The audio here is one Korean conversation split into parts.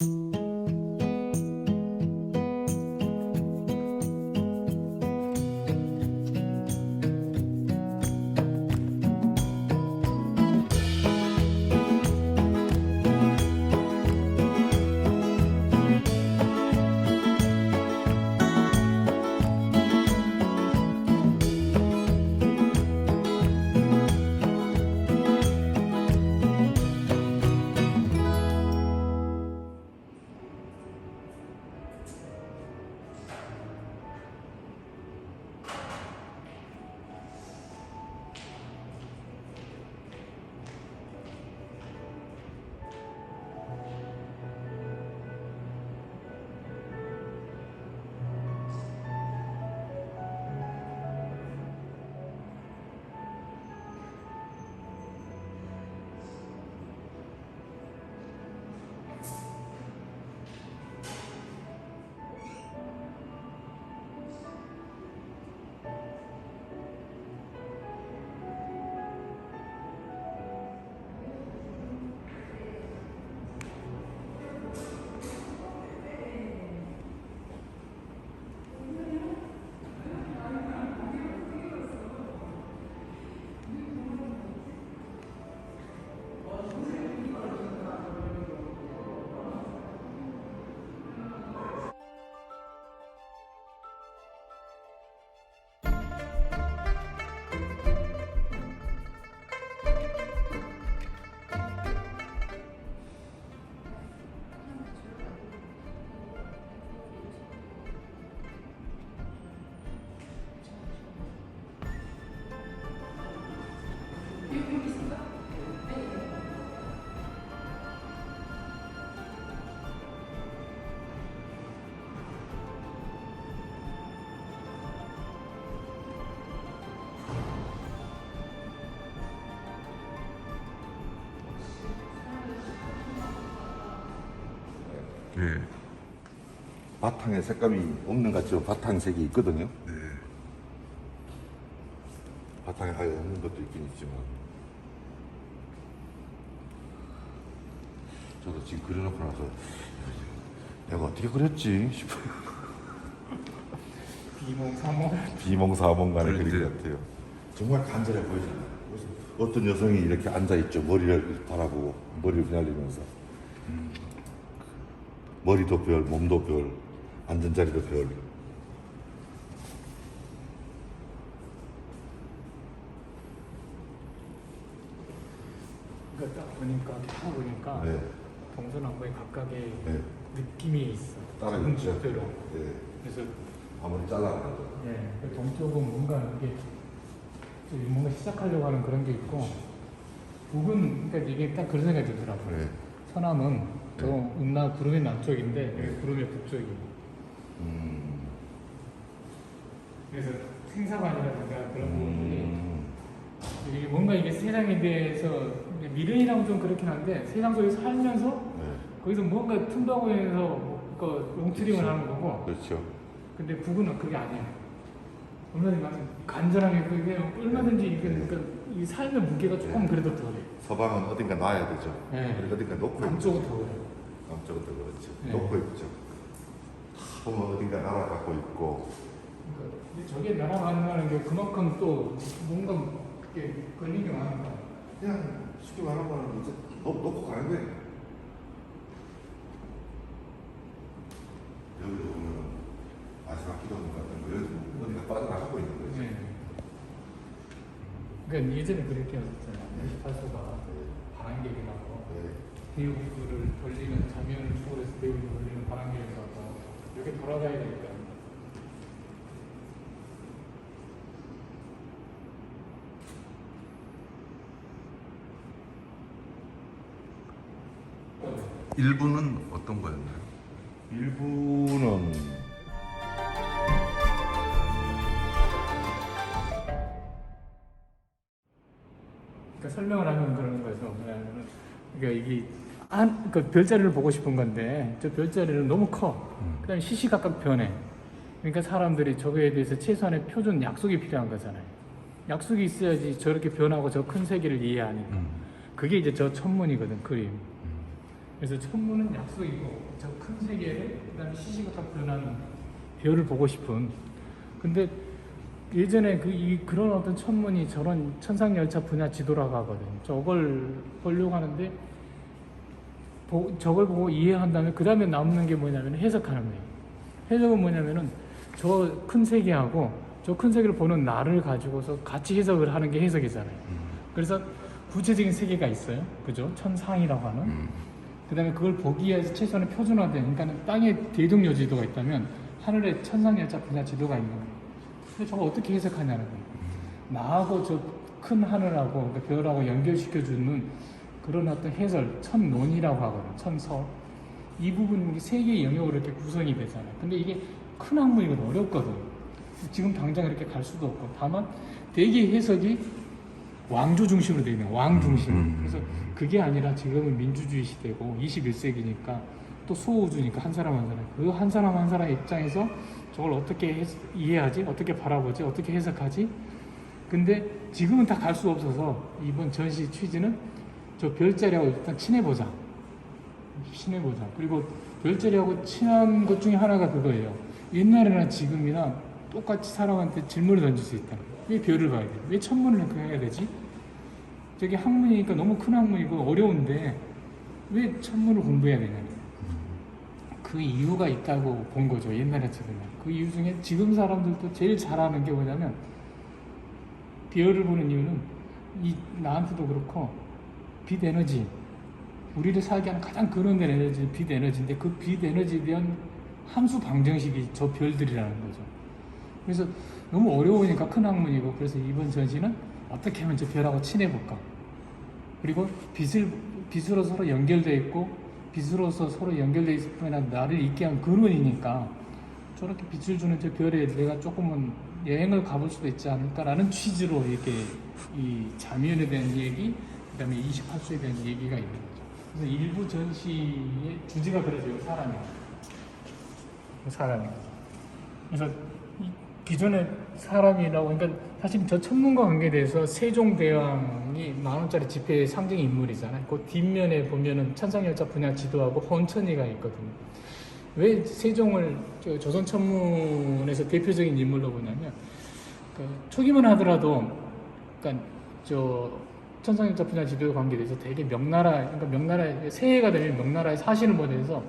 you 예. 바탕에 색감이 없는 것 같지만 바탕색이 있거든요. 네. 바탕에 아예 없는 것도 있긴 있지만 저도 지금 그려놓고 나서 내가 어떻게 그렸지 싶어요. 비몽사몽 비몽사몽간의 그럴 그림 때. 같아요. 정말 간절해 보이잖아요. 어떤 여성이 이렇게 앉아있죠. 머리를 바라보고 머리를 휘날리면서 머리도 별, 몸도 별, 앉은 자리도 별. 그러니까 딱 보니까 딱 보니까 네. 동서남북의 각각의 네. 느낌이 있어. 작은 있죠. 집대로. 네. 그래서 아무리 잘라놔도. 예, 그 동쪽은 뭔가 이게 좀 뭔가 시작하려고 하는 그런 게 있고 북은 그러니까 이게 딱 그런 생각이 들더라고요. 네. 서남은 저 음나 구름의 남쪽인데 네. 구름의 북쪽이. 음. 그래서 생사관이라든가 그런 부분들이 음. 이게 뭔가 이게 세상에 대해서 미련이라고 좀 그렇긴 한데 세상 속에 살면서 네. 거기서 뭔가 틈바구니에서 그 롱트링을 하는 거고 그렇죠. 근데 북은 그게 아니에요. 얼마든지 간절하게 그게 얼마든지 이게 그러니까 이 삶의 무게가 조금 그래도 덜해. 서방은 어딘가 놔야 되죠. 네. 그리고 어딘가 놓고 있죠. 남쪽은 더 그래. 남쪽은 더 그렇죠. 네. 놓고 있죠. 보면 어딘가 날아가고 있고. 그러니까 저게 날아가는 게 그만큼 또 뭔가 이게 걸린 게 많은 거야. 그냥 쉽게 말하면 이제 놓, 놓고 가는 거예요. 여기도 보면 마지막 기도문 같은 거 여기서 어딘가 빠져나가고 있는 거죠. 네. 그러니까 예전에 그렇게 하셨잖아요. 28소가 바람개비라고 네. 대우를 돌리는 자면을 초월해서 대우를 돌리는 바람개비라고 이렇게 돌아가야 되니까. 일부는 어떤 거였나요? 일부는 설명을 하면 그러는 거죠. 뭐냐면은 그러니까 이게 한, 그 별자리를 보고 싶은 건데 저 별자리는 너무 커. 그다음에 시시각각 변해. 그러니까 사람들이 저거에 대해서 최소한의 표준 약속이 필요한 거잖아요. 약속이 있어야지 저렇게 변하고 저 큰 세계를 이해하니까. 그게 이제 저 천문이거든 그림. 그래서 천문은 약속이고 저 큰 세계를 그다음에 시시각각 변하는 별을 보고 싶은. 근데 예전에 그 이 그런 어떤 천문이 저런 천상열차 분야 지도라고 하거든. 저걸 보려고 하는데 보- 저걸 보고 이해한 다음에 그 다음에 남는 게 뭐냐면 해석하는 거예요. 해석은 뭐냐면은 저 큰 세계하고 저 큰 세계를 보는 나를 가지고서 같이 해석을 하는 게 해석이잖아요. 그래서 구체적인 세계가 있어요. 그죠? 천상이라고 하는. 음. 그 다음에 그걸 보기 위해서 최소한의 표준화된, 그러니까 땅에 대동여 지도가 있다면 하늘에 천상열차 분야 지도가 있는 거예요. 저거 어떻게 해석하냐는 거예요. 나하고 저 큰 하늘하고 그러니까 별하고 연결시켜주는 그런 어떤 해설, 천론이라고 하거든요. 천서. 이 부분이 세 개의 영역으로 이렇게 구성이 되잖아요. 근데 이게 큰 학문이거든 어렵거든. 지금 당장 이렇게 갈 수도 없고. 다만 대개 해석이 왕조 중심으로 되어 있는. 왕 중심. 음. 그래서 그게 아니라 지금은 민주주의 시대고 21세기니까 또 소우주니까 한 사람 한 사람. 그 한 사람 한 사람 입장에서 저걸 어떻게 해- 이해하지? 어떻게 바라보지? 어떻게 해석하지? 근데 지금은 다 갈 수 없어서 이번 전시 취지는 저 별자리하고 일단 친해보자. 친해보자. 그리고 별자리하고 친한 것 중에 하나가 그거예요. 옛날이나 지금이나 똑같이 사람한테 질문을 던질 수 있다. 왜 별을 봐야 돼? 왜 천문을 해야 되지? 저게 학문이니까 너무 큰 학문이고 어려운데 왜 천문을 공부해야 되냐? 그 이유가 있다고 본 거죠. 옛날에 지금은. 그 이유 중에 지금 사람들도 제일 잘하는 게 뭐냐면 별을 보는 이유는 이 나한테도 그렇고 빛 에너지 우리를 살게 하는 가장 근원된 에너지 빛 에너지인데 그 빛 에너지에 대한 함수 방정식이 저 별들이라는 거죠. 그래서 너무 어려우니까 큰 학문이고 그래서 이번 전시는 어떻게 하면 저 별하고 친해볼까? 그리고 빛을 빛으로 서로 연결돼 있고 빛으로서 서로 연결돼 있을 뿐 아니라 나를 있게 한 근원이니까 저렇게 빛을 주는 저 별에 내가 조금은 여행을 가볼 수도 있지 않을까라는 취지로 이렇게 이 자면에 대한 얘기, 그 다음에 28수에 대한 얘기가 있는 거죠. 그래서 일부 전시의 주제가 그래져요, 사람이. 사람이. 그래서 이 기존의 사람이라고 그러니까 사실 저 천문과 관계돼서 세종대왕이 만 원짜리 지폐의 상징 인물이잖아요. 그 뒷면에 보면은 천상열차 분야 지도하고 헌천이가 있거든요. 왜 세종을 저 조선 천문에서 대표적인 인물로 보냐면 그 초기만 하더라도 그러니까 저 천상열차 분야 지도에 관계돼서 되게 명나라 그러니까 명나라 새해가 되면 명나라의 사신을 보내서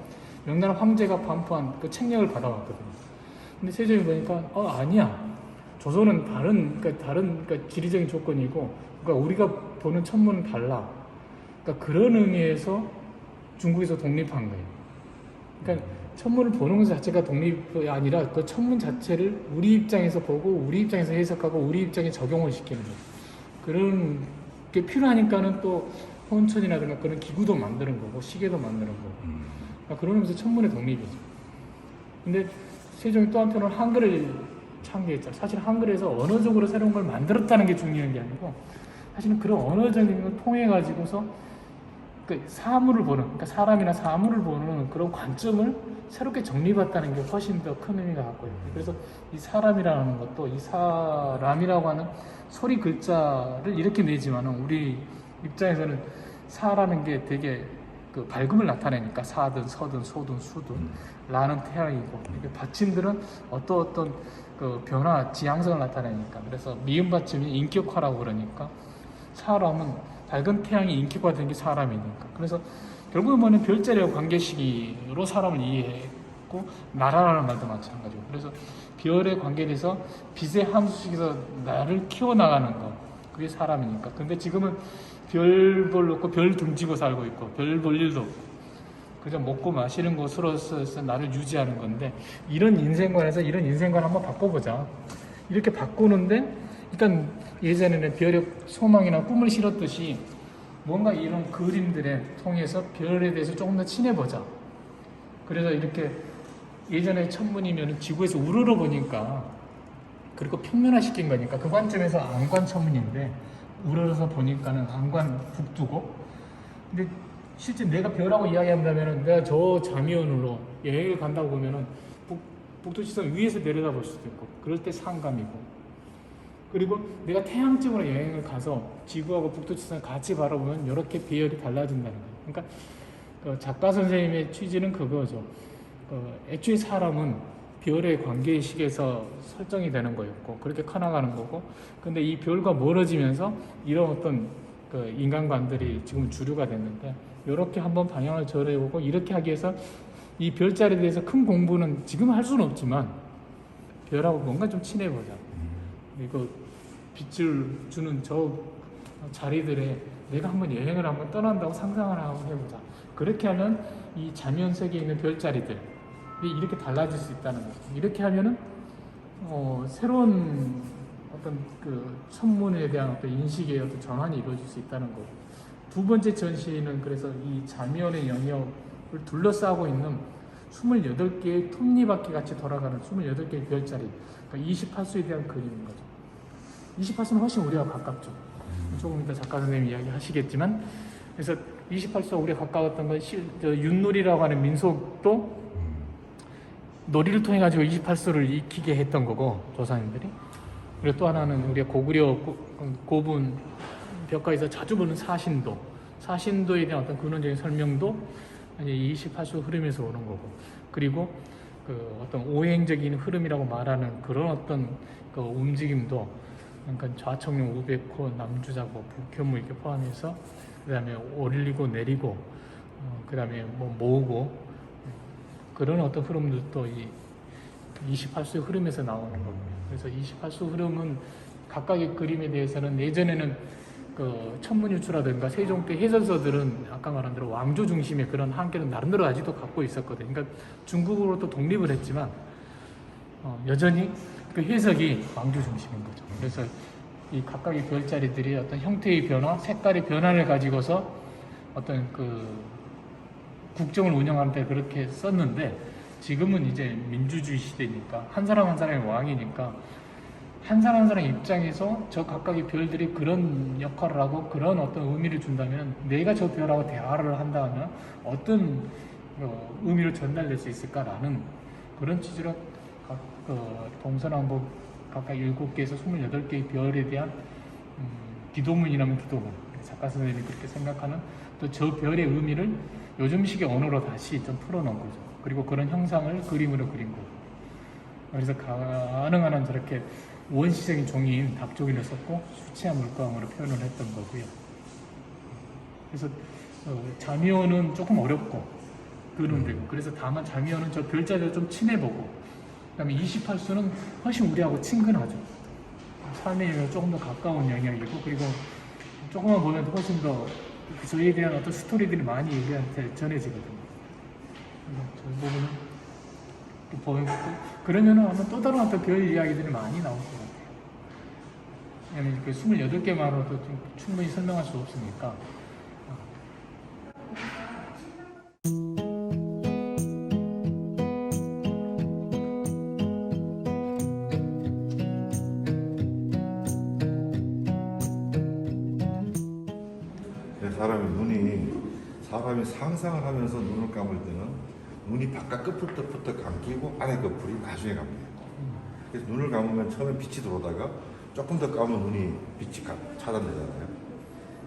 명나라 황제가 반포한 그 책령을 받아왔거든요. 근데 세종이 보니까 어 아니야 조선은 다른 그러니까 다른 그러니까 지리적인 조건이고 그러니까 우리가 보는 천문은 달라. 그러니까 그런 의미에서 중국에서 독립한 거예요. 그러니까 천문을 보는 것 자체가 독립이 아니라 그 천문 자체를 우리 입장에서 보고 우리 입장에서 해석하고 우리 입장에 적용을 시키는 거예요. 그런 게 필요하니까는 또 혼천이라든가 그런 기구도 만드는 거고 시계도 만드는 거고 음. 그러니까 의미에서 천문의 독립이죠. 근데 세종이 또 한편으로 한글을 창제했죠. 사실 한글에서 언어적으로 새로운 걸 만들었다는 게 중요한 게 아니고 사실은 그런 언어적인 걸 통해 가지고서 그 사물을 보는, 그러니까 사람이나 사물을 보는 그런 관점을 새롭게 정립했다는 게 훨씬 더 큰 의미가 갖고 있어요. 그래서 이 사람이라는 것도 이 사람이라고 하는 소리 글자를 이렇게 내지만은 우리 입장에서는 사라는 게 되게 그 밝음을 나타내니까 사든 서든 소든 수든 라는 태양이고 이게 받침들은 어떤 어떤 그 변화 지향성을 나타내니까. 그래서 미음 받침이 인격화라고 그러니까 사람은 밝은 태양이 인격화된 게 사람이니까. 그래서 결국은 뭐는 별자리와 관계식으로 사람을 이해했고 나라라는 말도 마찬가지고. 그래서 별에 관계돼서 빛의 함수식에서 나를 키워나가는 거 그게 사람이니까. 근데 지금은 별 볼놓고 별 등지고 살고 있고 별 볼 일도 없고. 그저 먹고 마시는 것으로서 나를 유지하는 건데 이런 인생관에서 이런 인생관 한번 바꿔보자. 이렇게 바꾸는데 일단 예전에는 별의 소망이나 꿈을 실었듯이 뭔가 이런 그림들에 통해서 별에 대해서 조금 더 친해보자. 그래서 이렇게 예전에 천문이면 지구에서 우러러 보니까 그리고 평면화시킨 거니까 그 관점에서 안관 천문인데 우러러서 보니까는 안관 북두고 근데 실제 내가 별하고 이야기한다면은 내가 저 자미원으로 여행을 간다고 보면은 북, 북두지선 위에서 내려다 볼 수도 있고 그럴 때 상감이고 그리고 내가 태양 쪽으로 여행을 가서 지구하고 북두지선 같이 바라보면 이렇게 배열이 달라진다는 거예요. 그러니까 그 작가 선생님의 취지는 그거죠. 어, 애초에 사람은 별의 관계의식에서 설정이 되는 거였고 그렇게 커나가는 거고 근데 이 별과 멀어지면서 이런 어떤 그 인간관들이 지금 주류가 됐는데 이렇게 한번 방향을 절해보고 이렇게 하기 위해서 이 별자리에 대해서 큰 공부는 지금 할 수는 없지만 별하고 뭔가 좀 친해보자. 그리고 빛을 주는 저 자리들에 내가 한번 여행을 한번 떠난다고 상상을 한번 해보자. 그렇게 하면 이 자면 세계에 있는 별자리들 이렇게 달라질 수 있다는 거죠. 이렇게 하면은 어, 새로운 어떤 그 천문에 대한 어떤 인식의 어떤 전환이 이루어질 수 있다는 거고 두 번째 전시는 그래서 이 자면의 영역을 둘러싸고 있는 28개의 톱니바퀴 같이 돌아가는 28개의 별자리 그러니까 28수에 대한 그림인 거죠. 28수는 훨씬 우리와 가깝죠. 조금 이따 작가 선생님이 이야기 하시겠지만 그래서 28수와 우리가 가까웠던 건 윷놀이라고 하는 민속도 놀이를 통해 가지고 28수를 익히게 했던 거고 조상님들이. 그리고 또 하나는 우리가 고구려 고- 고분 벽가에서 자주 보는 사신도. 사신도에 대한 어떤 근원적인 설명도 이제 28수 흐름에서 오는 거고. 그리고 그 어떤 오행적인 흐름이라고 말하는 그런 어떤 그 움직임도 그러니까 좌청룡 500호 남주자고 북현무 이렇게 포함해서 그 다음에 올리고 내리고 어, 그 다음에 뭐 모으고 그런 어떤 흐름들도 이 28수의 흐름에서 나오는 겁니다. 그래서 28수 흐름은 각각의 그림에 대해서는 예전에는 그 천문유추라든가 세종 때 해설서들은 아까 말한 대로 왕조 중심의 그런 한계는 나름대로 아직도 갖고 있었거든요. 그러니까 중국으로부터 독립을 했지만 어, 여전히 그 해석이 왕조 중심인 거죠. 그래서 이 각각의 별자리들이 어떤 형태의 변화, 색깔의 변화를 가지고서 어떤 그 국정을 운영하는 데 그렇게 썼는데 지금은 이제 민주주의 시대니까 한 사람 한 사람이 왕이니까 한 사람 한 사람 입장에서 저 각각의 별들이 그런 역할을 하고 그런 어떤 의미를 준다면 내가 저 별하고 대화를 한다면 어떤 어, 의미를 전달될 수 있을까라는 그런 취지로 각그 동서남북 각각 7개에서 28개의 별에 대한 음, 기도문이라면 기도문 작가 선생님이 그렇게 생각하는 또 저 별의 의미를 요즘식의 언어로 다시 좀 풀어놓은 거죠. 그리고 그런 형상을 그림으로 그린 거고. 그래서 가능한 한 저렇게 원시적인 종이인 닭조기를 썼고 수치한 물감으로 표현을 했던 거고요. 그래서 어, 자미어는 조금 어렵고 그런데고 그래서 다만 자미어는 저 별자리를 좀 친해보고 그다음에 28수는 훨씬 우리하고 친근하죠. 삶의 영역 조금 더 가까운 영역이고 그리고 조금만 보면 훨씬 더 저희에 대한 어떤 스토리들이 많이 우리한테 전해지거든요. 저 부분은 또 보이고 그러면은 아마 또 다른 어떤 별 이야기들이 많이 나올 것 같아요. 왜냐면 그 28개만으로도 좀 충분히 설명할 수 없으니까. 상상을 하면서 눈을 감을 때는 눈이 바깥 끝부터부터 감기고 안에 끝풀이 나중에 감겨요. 그래서 눈을 감으면 처음에 빛이 들어오다가 조금 더 감으면 눈이 빛이 가- 차단되잖아요.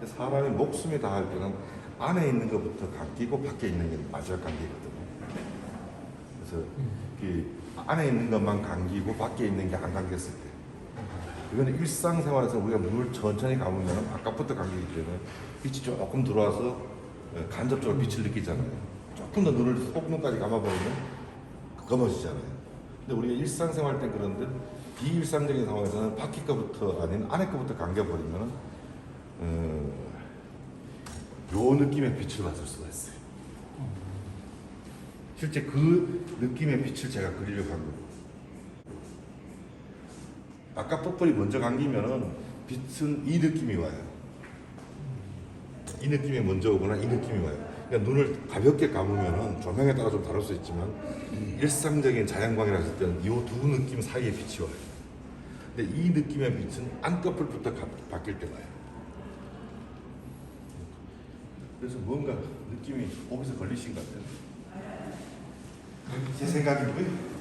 사람이 목숨이 다할 때는 안에 있는 것부터 감기고 밖에 있는 게 마지막 감기거든요. 그래서 그 안에 있는 것만 감기고 밖에 있는 게 안 감겼을 때 이거는 일상생활에서 우리가 눈을 천천히 감으면 바깥부터 감기기 때문에 빛이 조금 들어와서 어, 간접적으로 빛을 느끼잖아요. 조금 더 눈을 속눈까지 감아버리면 검어지잖아요. 근데 우리가 일상생활 때 그런데 비일상적인 상황에서는 밖에 거부터 아닌 안에 거부터 감겨버리면 어, 요 느낌의 빛을 받을 수가 있어요. 실제 그 느낌의 빛을 제가 그리려고 한 거예요. 아까 뽀뽀이 먼저 감기면은 빛은 이 느낌이 와요. 이 느낌이 먼저 오거나 이 느낌이 와요. 그러니까 눈을 가볍게 감으면은 조명에 따라 좀 다를 수 있지만 일상적인 자연광이라 했을 때는 이 두 느낌 사이에 빛이 와요. 근데 이 느낌의 빛은 안꺼풀부터 가- 바뀔 때 와요. 그래서 뭔가 느낌이 거기서 걸리신 것 같아요. 제 생각이고요.